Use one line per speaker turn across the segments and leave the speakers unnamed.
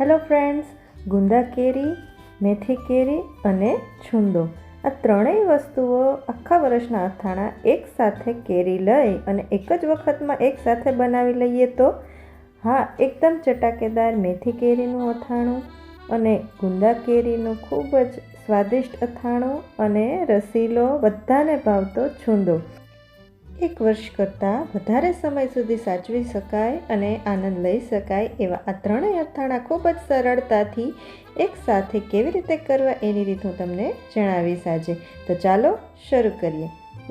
Hello friends, ગુંદા કેરી, મેથી કેરી અને છુંદો. આ ત્રણેય વસ્તુઓ આખા વર્ષના અથાણા એકસાથે કેરી લઈ અને એક જ વખતમાં એકસાથે બનાવી લઈએ તો? હા, એકદમ ચટાકેદાર મેથી કેરીનું અથાણું અને ગુંદા કેરીનું ખૂબ જ સ્વાદિષ્ટ અથાણું અને રસીલો બધાને ભાવતો છુંદો. એક વર્ષ કરતાં વધારે સમય સુધી સાચવી શકાય અને આનંદ લઈ શકાય એવા આ ત્રણેય અથાણા ખૂબ જ સરળતાથી એકસાથે કેવી રીતે કરવા એની રીત હું તમને જણાવીશ આજે. તો ચાલો શરૂ કરીએ.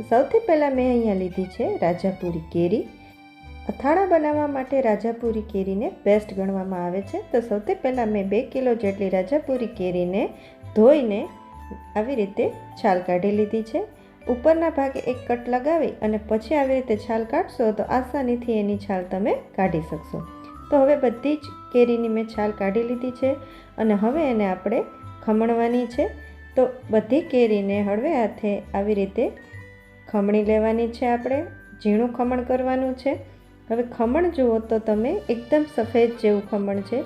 સૌથી પહેલાં મેં અહીંયા લીધી છે રાજાપુરી કેરી. અથાણા બનાવવા માટે રાજાપુરી કેરીને બેસ્ટ ગણવામાં આવે છે. તો સૌથી પહેલાં મેં બે કિલો જેટલી રાજાપુરી કેરીને ધોઈને આવી રીતે છાલ કાઢી લીધી છે. ઉપરના ભાગે એક કટ લગાવી અને પછી આવી રીતે છાલ કાઢશો તો આસાનીથી એની છાલ તમે કાઢી શકશો. તો હવે બધી જ કેરીની મેં છાલ કાઢી લીધી છે અને હવે એને આપણે ખમણવાની છે. તો બધી કેરીને હળવે હાથે આવી રીતે ખમણી લેવાની છે આપણે. ઝીણું ખમણ કરવાનું છે. હવે ખમણ જુઓ તો તમે એકદમ સફેદ જેવું ખમણ છે.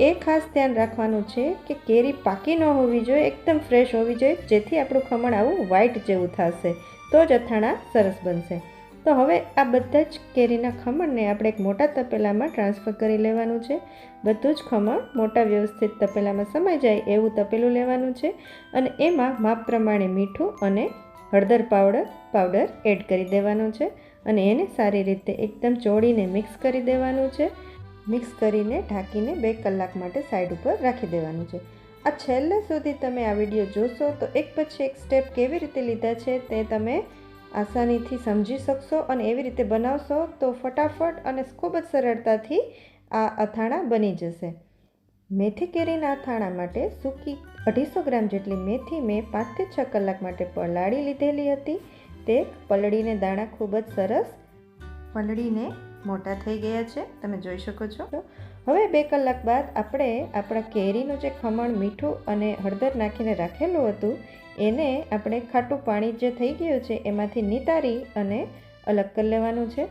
એ ખાસ ધ્યાન રાખવાનું છે કે કેરી પાકી ન હોવી જોઈએ, એકદમ ફ્રેશ હોવી જોઈએ, જેથી આપણું ખમણ આવું વ્હાઈટ જેવું થશે. તો જ અથાણા સરસ બનશે. તો હવે આ બધા જ કેરીના ખમણને આપણે એક મોટા તપેલામાં ટ્રાન્સફર કરી લેવાનું છે. બધું જ ખમણ મોટા વ્યવસ્થિત તપેલામાં સમાઈ જાય એવું તપેલું લેવાનું છે અને એમાં માપ પ્રમાણે મીઠું અને હળદર પાવડર પાવડર એડ કરી દેવાનું છે અને એને સારી રીતે એકદમ ચોળીને મિક્સ કરી દેવાનું છે. મિક્સ કરીને ઢાંકીને બે કલાક માટે સાઈડ ઉપર રાખી દેવાનું છે. આ છેલ્લે સુધી તમે આ વીડિયો જોશો તો એક પછી એક સ્ટેપ કેવી રીતે લીધા છે તે તમે આસાનીથી સમજી શકશો અને એવી રીતે બનાવશો તો ફટાફટ અને ખૂબ જ સરળતાથી આ અથાણા બની જશે. મેથી કેરીના અથાણા માટે સૂકી અઢીસો ગ્રામ જેટલી મેથી મેં પાંચથી છ કલાક માટે પલાળી લીધેલી હતી. તે પલળીને દાણા ખૂબ જ સરસ પલળીને મોટા થઈ ગયા છે. તમે જોઈ શકો છો. હવે બે કલાક બાદ આપણે આપણા કેરીનું જે ખમણ મીઠું અને હળદર નાખીને રાખેલું હતું, એને આપણે ખાટું પાણી જે થઈ ગયું છે, એમાંથી નિતારી અને અલગ કરી લેવાનું છે.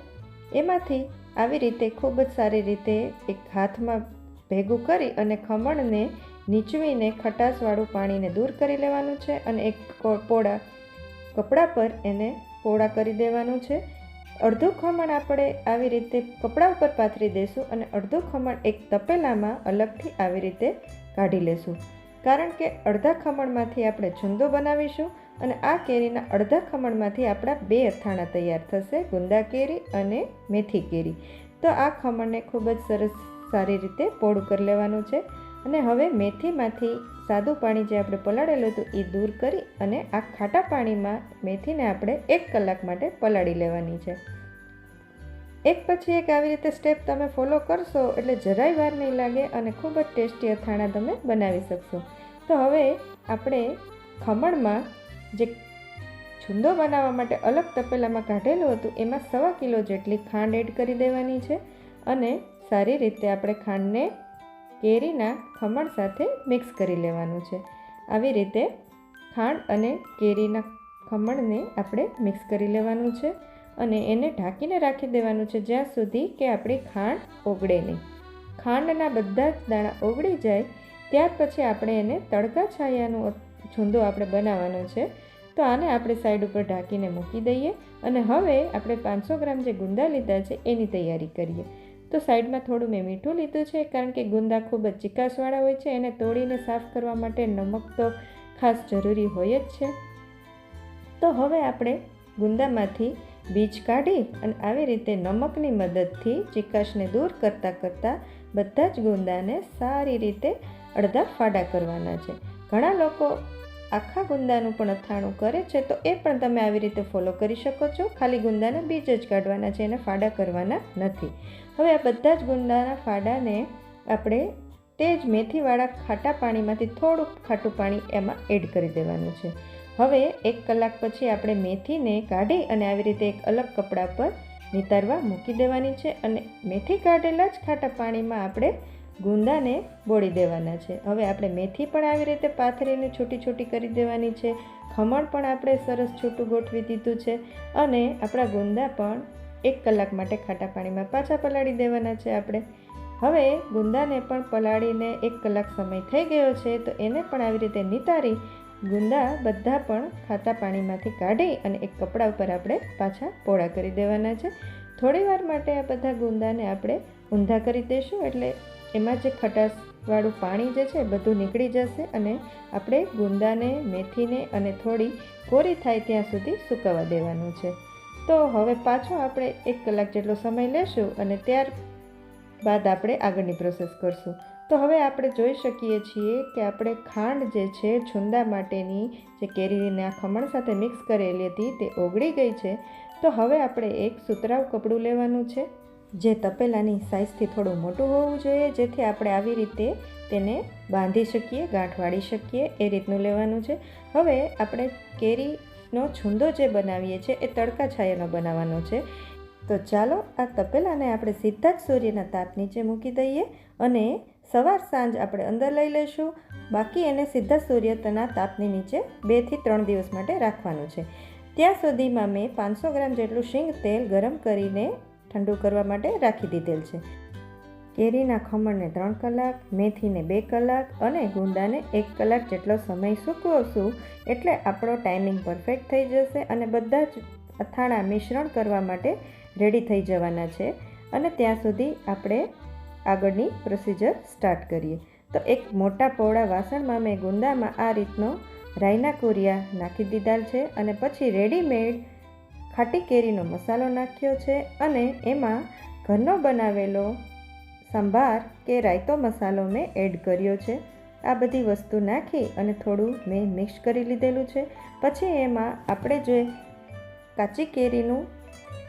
એમાંથી આવી રીતે ખૂબ જ સારી રીતે એક હાથમાં ભેગું કરી અને ખમણને નીચવીને ખટાશવાળું પાણીને દૂર કરી લેવાનું છે અને એક પોળા કપડા પર એને પોળા કરી દેવાનું છે. અડધું ખમણ આપણે આવી રીતે કપડા ઉપર પાથરી દઈશું અને અડધું ખમણ એક તપેલામાં અલગથી આવી રીતે કાઢી લેશું. કારણ કે અડધા ખમણમાંથી આપણે છુંદો બનાવીશું અને આ કેરીના અડધા ખમણમાંથી આપણા બે અથાણા તૈયાર થશે, ગુંદા કેરી અને મેથી કેરી. તો આ ખમણને ખૂબ જ સરસ સારી રીતે પોળું કરી લેવાનું છે અને હવે મેથીમાંથી સાદું પાણી જે આપણે પલાળેલું હતું એ દૂર કરી અને આ ખાટા પાણીમાં મેથીને આપણે એક કલાક માટે પલાળી લેવાની છે. એક પછી એક આવી રીતે સ્ટેપ તમે ફોલો કરશો એટલે જરાય વાર નહીં લાગે અને ખૂબ જ ટેસ્ટી અથાણા તમે બનાવી શકશો. તો હવે આપણે ખમણમાં જે છુંદો બનાવવા માટે અલગ તપેલામાં કાઢેલું હતું, એમાં સવા કિલો જેટલી ખાંડ એડ કરી દેવાની છે અને સારી રીતે આપણે ખાંડને કેરીના ખમણ સાથે મિક્સ કરી લેવાનું છે. આવી રીતે ખાંડ અને કેરીના ખમણને આપણે મિક્સ કરી લેવાનું છે. અને એને ઢાંકીને રાખી દેવાનું છે જ્યાં સુધી કે આપણી ખાંડ ઓગળે નહીં. ખાંડના બધા જ દાણા ઓગળી જાય, ત્યાર પછી આપણે એને તડકા છાયાનો છૂંદો આપણે બનાવવાનો છે. તો આને આપણે સાઈડ ઉપર ઢાંકીને મૂકી દઈએ અને હવે આપણે પાંચસો ગ્રામ જે ગુંદા લીધા છે એની તૈયારી કરીએ. તો સાઈડમાં થોડું મેં મીઠું લીધું છે, કારણ કે ગુંદા ખૂબ જ ચીકાસવાળા હોય છે, એને તોડીને સાફ કરવા માટે નમક તો ખાસ જરૂરી હોય જ છે. તો હવે આપણે ગુંદામાંથી બીજ કાઢી અને આવી રીતે નમકની મદદથી ચિકાશને દૂર કરતાં કરતાં બધા જ ગુંદાને સારી રીતે અડધા ફાડા કરવાના છે. ઘણા લોકો આખા ગુંદાનું પણ અથાણું કરે છે તો એ પણ તમે આવી રીતે ફોલો કરી શકો છો. ખાલી ગુંદાના બીજ જ કાઢવાના છે એને ફાડા કરવાના નથી. હવે આ બધા જ ગુંદાના ફાડાને આપણે તે જ મેથીવાળા ખાટા પાણીમાંથી થોડુંક ખાટું પાણી એમાં એડ કરી દેવાનું છે. હવે એક કલાક પછી આપણે મેથીને કાઢી અને આવી રીતે એક અલગ કપડા પર નિતારવા મૂકી દેવાની છે અને મેથી કાઢેલા જ ખાટા પાણીમાં આપણે ગુંદાને બોળી દેવાના છે. હવે આપણે મેથી પણ આવી રીતે પાથરીને છૂટી છૂટી કરી દેવાની છે. ખમણ પણ આપણે સરસ છૂટું ગોઠવી દીધું છે અને આપણા ગુંદા પણ એક કલાક માટે ખાટા પાણીમાં પાછા પલાળી દેવાના છે આપણે. હવે ગુંદાને પણ પલાળીને એક કલાક સમય થઈ ગયો છે તો એને પણ આવી રીતે નિતારી ગુંદા બધા પણ ખાતા પાણીમાંથી કાઢી અને એક કપડા ઉપર આપણે પાછા પોળા કરી દેવાના છે. થોડી વાર માટે આ બધા ગુંદાને આપણે ઊંધા કરી દઈશું એટલે એમાં જે ખટાશવાળું પાણી જે છે બધું નીકળી જશે અને આપણે ગુંદાને મેથીને અને થોડી કોરી થાય ત્યાં સુધી સુકવવા દેવાનું છે. તો હવે પાછો આપણે એક કલાક જેટલો સમય લેશું અને ત્યાર બાદ આપણે આગળની પ્રોસેસ કરશું. તો હવે આપણે જોઈ શકીએ છીએ કે આપણે ખાંડ જે છે, છુંદા માટેની જે કેરીના ખમણ સાથે મિક્સ કરેલી હતી તે ઓગળી ગઈ છે. તો હવે આપણે એક સુતરાવ કપડું લેવાનું છે, જે તપેલાની સાઇઝથી થોડું મોટું હોવું જોઈએ, જેથી આપણે આવી રીતે તેને બાંધી શકીએ ગાંઠ વાળી શકીએ, એ રીતનું લેવાનું છે. હવે આપણે કેરીનો છુંદો જે બનાવીએ છીએ, એ તડકા છાયાનો બનાવવાનો છે. તો ચાલો આ તપેલાને આપણે સીધા જ સૂર્યના તાપ નીચે મૂકી દઈએ અને સવાર સાંજ આપણે અંદર લઈ લઈશું. બાકી એને સીધા સૂર્યના તાપની નીચે બેથી ત્રણ દિવસ માટે રાખવાનું છે. ત્યાં સુધીમાં મેં પાંચસો ગ્રામ જેટલું શીંગ તેલ ગરમ કરીને ઠંડુ કરવા માટે રાખી દીધેલ છે. કેરીના ખમણને ત્રણ કલાક, મેથીને બે કલાક અને ગુંદાને એક કલાક જેટલો સમય સૂકવશું એટલે આપણો ટાઈમિંગ પરફેક્ટ થઈ જશે અને બધા જ અથાણા મિશ્રણ કરવા માટે રેડી થઈ જવાના છે. અને ત્યાં સુધી આપણે આગળની પ્રોસિજર સ્ટાર્ટ કરીએ. તો એક મોટા પહોળા વાસણમાં મેં ગુંદામાં આ રીતનો રાઈના કુરિયા નાખી દીધા છે અને પછી રેડીમેડ ખાટી કેરીનો મસાલો નાખ્યો છે અને એમાં ઘરનો બનાવેલો સંભાર કે રાયતો મસાલો મેં એડ કર્યો છે. આ બધી વસ્તુ નાખી અને થોડું મેં મિક્સ કરી લીધેલું છે. પછી એમાં આપણે જે કાચી કેરીનું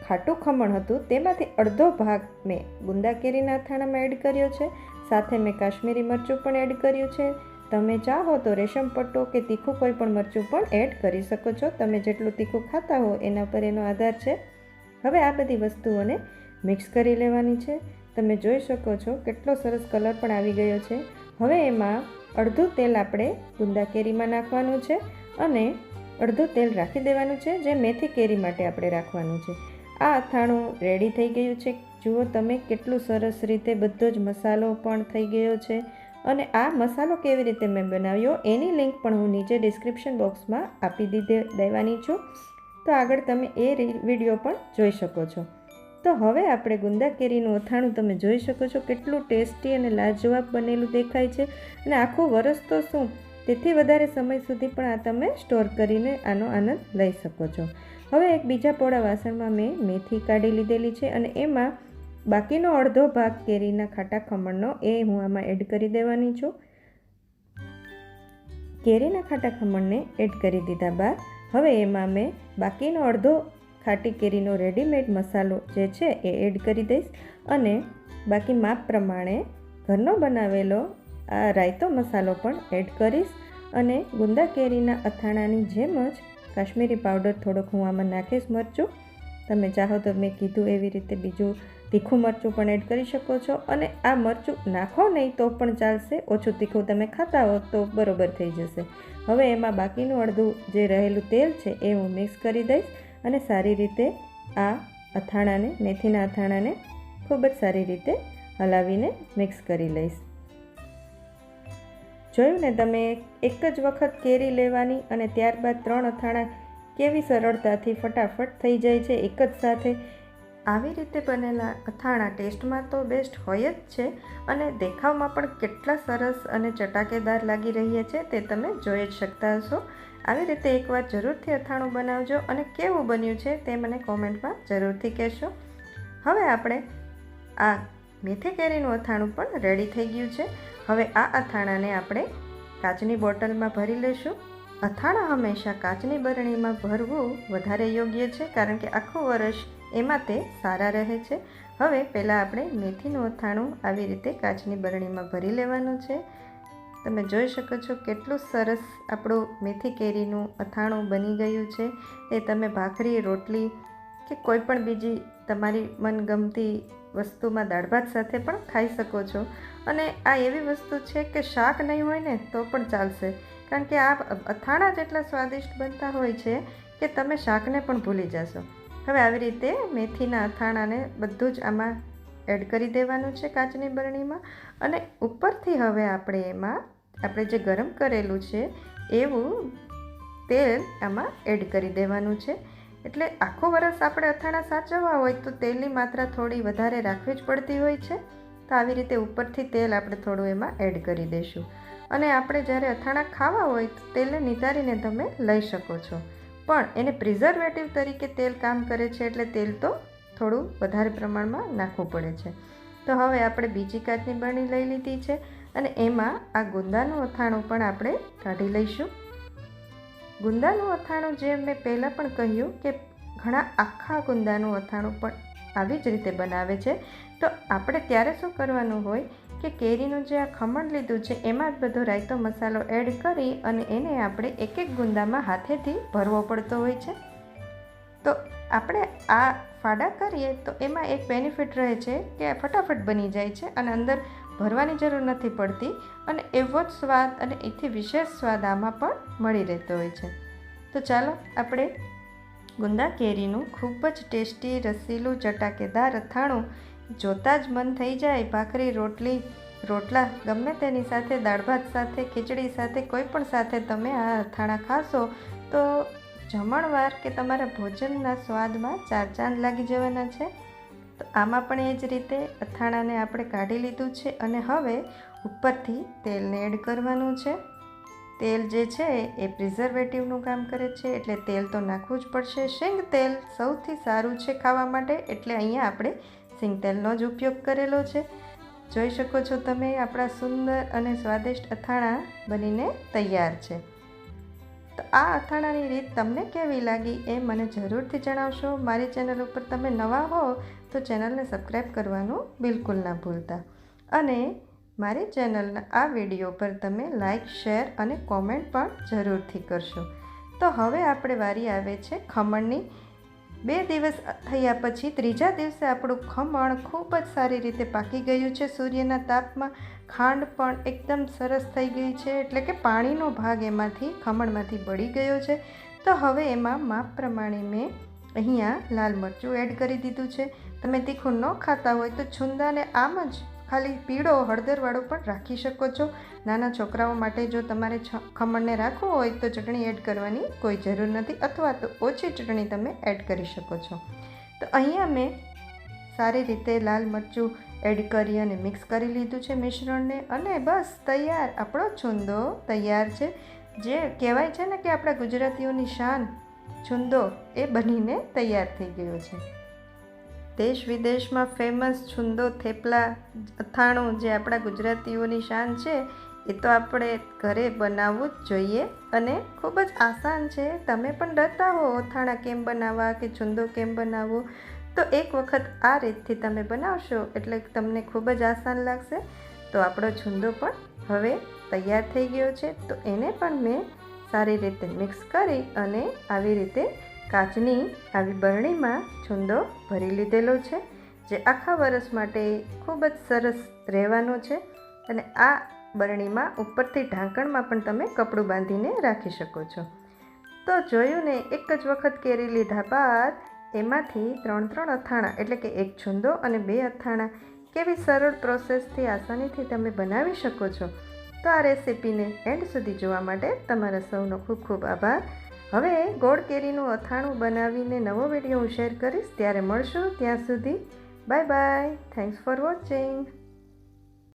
ખાટું ખમણ હતું તેમાંથી અડધો ભાગ મેં ગુંદા કેરીના અથાણામાં એડ કર્યો છે. સાથે મેં કાશ્મીરી મરચું પણ એડ કર્યું છે. તમે ચાહો તો રેશમ પટ્ટો કે તીખું કોઈ પણ મરચું પણ એડ કરી શકો છો. તમે જેટલું તીખું ખાતા હો એના પર એનો આધાર છે. હવે આ બધી વસ્તુઓને મિક્સ કરી લેવાની છે. તમે જોઈ શકો છો કેટલો સરસ કલર પણ આવી ગયો છે. હવે એમાં અડધું તેલ આપણે ગુંદા કેરીમાં નાખવાનું છે અને અડધું તેલ રાખી દેવાનું છે, જે મેથી કેરી માટે આપણે રાખવાનું છે. આ અથાણું રેડી થઈ ગયું છે. જુઓ તમે કેટલું સરસ રીતે બધો જ મસાલો પણ થઈ ગયો છે. અને આ મસાલો કેવી રીતે મેં બનાવ્યો એની લિંક પણ હું નીચે ડિસ્ક્રિપ્શન બોક્સમાં આપી દીધે દેવાની છું. તો આગળ તમે એ વીડિયો પણ જોઈ શકો છો. તો હવે આપણે ગુંદા કેરીનું અથાણું તમે જોઈ શકો છો. કેટલું ટેસ્ટી અને લાજવાબ બનેલું દેખાય છે. અને આખું વરસ તો શું તેથી વધારે સમય સુધી પણ આ તમે સ્ટોર કરીને આનો આનંદ લઈ શકો છો. હવે એક બીજા પોળા વાસણમાં મેં મેથી કાઢી લીધેલી છે અને એમાં બાકીનો અડધો ભાગ કેરીના ખાટા ખમણનો એ હું આમાં એડ કરી દેવાની છું. કેરીના ખાટા ખમણને એડ કરી દીધા બાદ હવે એમાં મેં બાકીનો અડધો ખાટી કેરીનો રેડીમેડ મસાલો જે છે એ એડ કરી દઈશ અને બાકી માપ પ્રમાણે ઘરનો બનાવેલો આ રાયતો મસાલો પણ એડ કરીશ અને ગુંદા કેરીના અથાણાની જેમ જ કાશ્મીરી પાવડર થોડોક હું આમાં નાખીશ મરચું. તમે ચાહો તો મેં કીધું એવી રીતે બીજું તીખું મરચું પણ એડ કરી શકો છો અને આ મરચું નાખો નહીં તો પણ ચાલશે, ઓછું તીખું તમે ખાતા હો તો બરોબર થઈ જશે. હવે એમાં બાકીનું અડધું જે રહેલું તેલ છે એ હું મિક્સ કરી દઈશ અને સારી રીતે આ અથાણાને, મેથીના અથાણાને ખૂબ જ સારી રીતે હલાવીને મિક્સ કરી લઈશ. જોયું ને તમે? એક જ વખત કેરી લેવાની અને ત્યારબાદ ત્રણ અથાણા કેવી સરળતાથી ફટાફટ થઈ જાય છે એક જ સાથે. આવી રીતે બનેલા અથાણા ટેસ્ટમાં તો બેસ્ટ હોય જ છે અને દેખાવમાં પણ કેટલા સરસ અને ચટાકેદાર લાગી રહ્યા છે તે તમે જોઈ જ શકતા હશો. આવી રીતે એકવાર જરૂરથી અથાણું બનાવજો અને કેવું બન્યું છે તે મને કોમેન્ટમાં જરૂરથી કહેશો. હવે આપણે આ મેથી કેરીનું અથાણું પણ રેડી થઈ ગયું છે. હવે આ અથાણાને આપણે કાચની બોટલમાં ભરી લઈશું. અથાણા હંમેશા કાચની બરણીમાં ભરવું વધારે યોગ્ય છે, કારણ કે આખું વર્ષ એમાં તે સારા રહે છે. હવે પહેલાં આપણે મેથીનું અથાણું આવી રીતે કાચની બરણીમાં ભરી લેવાનું છે. તમે જોઈ શકો છો કેટલું સરસ આપણું મેથી કેરીનું અથાણું બની ગયું છે. એ તમે ભાખરી, રોટલી કે કોઈ પણ બીજી તમારી મનગમતી વસ્તુમાં દાળ ભાત સાથે પણ ખાઈ શકો છો. અને આ એવી વસ્તુ છે કે શાક નહીં હોય ને તો પણ ચાલશે. કારણ કે આ અથાણા જેટલા સ્વાદિષ્ટ બનતા હોય છે કે તમે શાકને પણ ભૂલી જશો. હવે આવી રીતે મેથીના અથાણાને બધું જ આમાં એડ કરી દેવાનું છે કાચની બરણીમાં. અને ઉપરથી હવે આપણે એમાં, આપણે જે ગરમ કરેલું છે, એવું તેલ આમાં એડ કરી દેવાનું છે. એટલે આખો વરસ આપણે અથાણા સાચવવા હોય તો તેલની માત્રા થોડી વધારે રાખવી જ પડતી હોય છે. તો આવી રીતે ઉપરથી તેલ આપણે થોડું એમાં એડ કરી દઈશું. અને આપણે જ્યારે અથાણા ખાવા હોય તો તેલને નિતારીને તમે લઈ શકો છો. પણ એને પ્રિઝર્વેટિવ તરીકે તેલ કામ કરે છે એટલે તેલ તો થોડું વધારે પ્રમાણમાં નાખવું પડે છે. તો હવે આપણે બીજી કાચની બરણી લઈ લીધી છે અને એમાં આ ગુંદાનું અથાણું પણ આપણે કાઢી લઈશું. ગુંદાનું અથાણું જે મેં પહેલાં પણ કહ્યું કે ઘણા આખા ગુંદાનું અથાણું પણ આવી જ રીતે બનાવે છે, તો આપણે ત્યારે શું કરવાનું હોય કે કેરીનું જે આ ખમણ લીધું છે, એમાં જ બધો રાયતો મસાલો એડ કરી અને એને આપણે એક એક ગુંદામાં હાથેથી ભરવો પડતો હોય છે. તો આપણે આ ફાડા કરીએ તો એમાં એક બેનિફિટ રહે છે કે ફટાફટ બની જાય છે અને અંદર ભરવાની જરૂર નથી પડતી અને એવો જ સ્વાદ અને એથી વિશેષ સ્વાદ આમાં પણ મળી રહેતો હોય છે. તો ચાલો આપણે ગુંદા કેરીનું ખૂબ જ ટેસ્ટી રસીલું ચટાકેદાર અથાણું જોતાં જ મન થઈ જાય. ભાખરી, રોટલી, રોટલા ગમે તેની સાથે, દાળ ભાત સાથે, ખીચડી સાથે, કોઈ પણ સાથે તમે આ અથાણા ખાશો તો જમણવાર કે તમારા ભોજનના સ્વાદમાં ચાર ચાંદ લાગી જવાના છે. તો આમાં પણ એ જ રીતે અથાણાને આપણે કાઢી લીધું છે અને હવે ઉપરથી તેલને એડ કરવાનું છે. તેલ જે છે એ પ્રિઝર્વેટિવનું કામ કરે છે, એટલે તેલ તો નાખવું જ પડશે. શેંગ તેલ સૌથી સારું છે ખાવા માટે, એટલે અહીંયા આપણે સિંગ તેલનો જ ઉપયોગ કરેલો છે. જોઈ શકો છો તમે, આપણા સુંદર અને સ્વાદિષ્ટ અથાણા બનીને તૈયાર છે. તો આ અથાણાની રીત તમને કેવી લાગી એ મને જરૂરથી જણાવશો. મારી ચેનલ ઉપર તમે નવા હો તો ચેનલને સબસ્ક્રાઈબ કરવાનું બિલકુલ ના ભૂલતા. અને મારી ચેનલના આ વીડિયો પર તમે લાઈક શેર અને કોમેન્ટ પણ જરૂરથી કરશો. તો હવે આપણે વારી આવે છે ખમણની બે દિવસ થયા પછી ત્રીજા દિવસે આપણું ખમણ ખૂબ જ સારી રીતે પાકી ગયું છે. સૂર્યના તાપમાં ખાંડ પણ એકદમ સરસ થઈ ગઈ છે, એટલે કે પાણીનો ભાગ એમાંથી ખમણમાંથી બળી ગયો છે. તો હવે એમાં માપ પ્રમાણે મેં અહીંયા લાલ મરચું એડ કરી દીધું છે. તમે તીખું ન ખાતા હોય તો છુંદાને આમ જ ખાલી પીળો હળદરવાળો પણ રાખી શકો છો. નાના છોકરાઓ માટે જો તમારે ખમણને રાખવું હોય તો ચટણી એડ કરવાની કોઈ જરૂર નથી અથવા તો ઓછી ચટણી તમે એડ કરી શકો છો. તો અહીંયા મેં સારી રીતે લાલ મરચું એડ કરી અને મિક્સ કરી લીધું છે મિશ્રણને અને બસ તૈયાર આપણો છુંદો તૈયાર છે. જે કહેવાય છે ને કે આપણા ગુજરાતીઓની શાન છુંદો એ બનીને તૈયાર થઈ ગયો છે. દેશ વિદેશમાં ફેમસ છુંદો, થેપલા, અથાણું જે આપણા ગુજરાતીઓની શાન છે, એ તો આપણે ઘરે બનાવવું જ જોઈએ અને ખૂબ જ આસાન છે. તમે પણ ડરતા હો, અથાણા કેમ બનાવવા કે છુંદો કેમ બનાવવો? તો એક વખત આ રીતથી તમે બનાવશો એટલે તમને ખૂબ જ આસાન લાગશે. તો આપણો છુંદો પણ હવે તૈયાર થઈ ગયો છે. તો એને પણ મેં સારી રીતે મિક્સ કરી અને આવી રીતે કાચની આવી બરણીમાં છુંદો ભરી લીધેલો છે, જે આખા વરસ માટે ખૂબ જ સરસ રહેવાનો છે અને આ બરણીમાં ઉપરથી ઢાંકણમાં પણ તમે કપડું બાંધીને રાખી શકો છો. તો જોયું ને, એક જ વખત કેરી લીધા બાદ એમાંથી ત્રણ ત્રણ અથાણા, એટલે કે એક છુંદો અને બે અથાણા, કેવી સરળ પ્રોસેસથી આસાનીથી તમે બનાવી શકો છો. તો આ રેસીપીને એન્ડ સુધી જોવા માટે તમારા સૌનો ખૂબ ખૂબ આભાર. હવે ગોળ કેરીનું અથાણું બનાવીને નવો વીડિયો હું શેર કરીશ. ત્યારે મળશું ત્યાં સુધી. Bye bye. Thanks for watching